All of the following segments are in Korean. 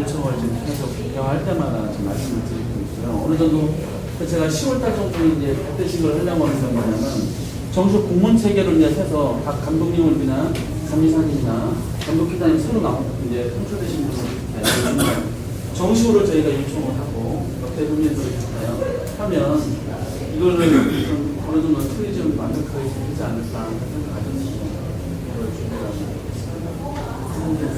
요청을 지금 계속 개정할 때마다 지금 말씀을 드리고 있고요. 어느 정도 제가 10월 달 정도 이제 그때식을 하려고 하는 건 뭐냐면 정식 공문 체계를 이제 해서 각 감독님을 비난 감리사님이나 감독기관이 새로 나온 이제 선출되신 분들 이렇게 정식으로 저희가 요청을 하고 역대 협의에서 있잖아요. 하면 이거를 좀 어느 정도 틀이 좀 완벽하게 되지 않을까 생각하셨습니다. 이걸 준비를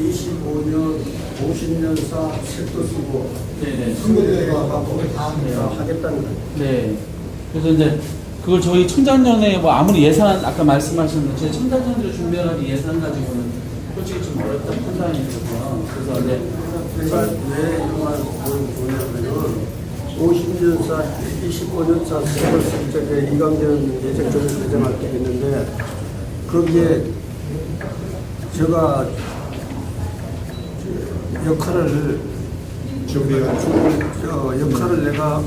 25년, 50년사 책도 쓰고 네네. 선거대회가 갖고 다 하겠다는 거예요. 네. 그래서 이제 그걸 저희 청장년에 뭐 아무리 예산 아까 말씀하셨는데 제 청장년으로 준비한 예산 가지고는 솔직히 좀 어렵다는 판단이 들어요. 그래서 이제 제가 왜 이런 말을 보냐면은 50년사, 25년사 책을 쓸 적에 이강전 예정적으로 배정할 게 있는데 거기에 제가 역할을 준비가 저 역할을 내가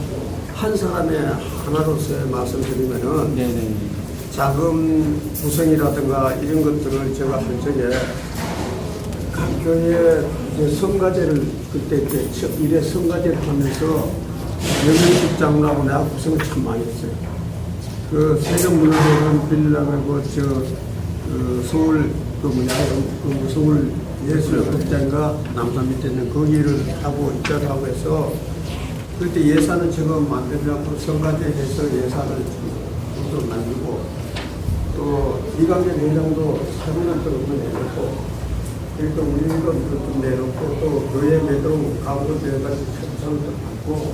한 사람의 하나로서 말씀드리면은 네네. 자금 구성이라든가 이런 것들을 제가 할 적에 학교에 이제 성가제를 그때 첫 일에 성가제를 하면서 영양식 장로하고 내가 구성을 참 많이 했어요. 그 세종문화재원 빌리려고 하고 저 그 서울 그 뭐냐 그 서울 예술극장과 남산 밑에 있는 거기를 하고 입자를 하고 해서 그때 예산을 지금 만들려고 해서 예산을 좀 만들고 또 이강재 회장도 3년 동안 내놓고 그러니까 우리가 좀 내놓고 또 교회 매도 가구도 내가지고 협상도 받고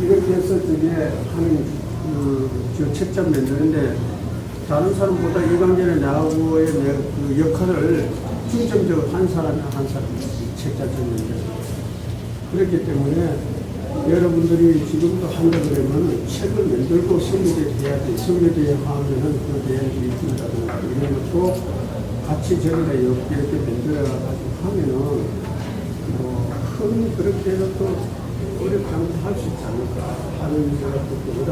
이렇게 해서 저게 하는 그저 책장 만드는데 다른 사람보다 이강재는 나하고의 내- 그 역할을 중점적으로 한 사람이 한 사람이 책장 썼는데 그렇기 때문에 여러분들이 지금도 한다 그러면 책을 만들고 선미대 해야 돼. 선미대에 하면은 그 대회를 이끈다든가 이런 것도 같이 저희가 이렇게 만들어가지고 하면은 뭐큰 그렇게 해서 또 어렵지 않고 할수 있지 않을까 하는 생각도 들고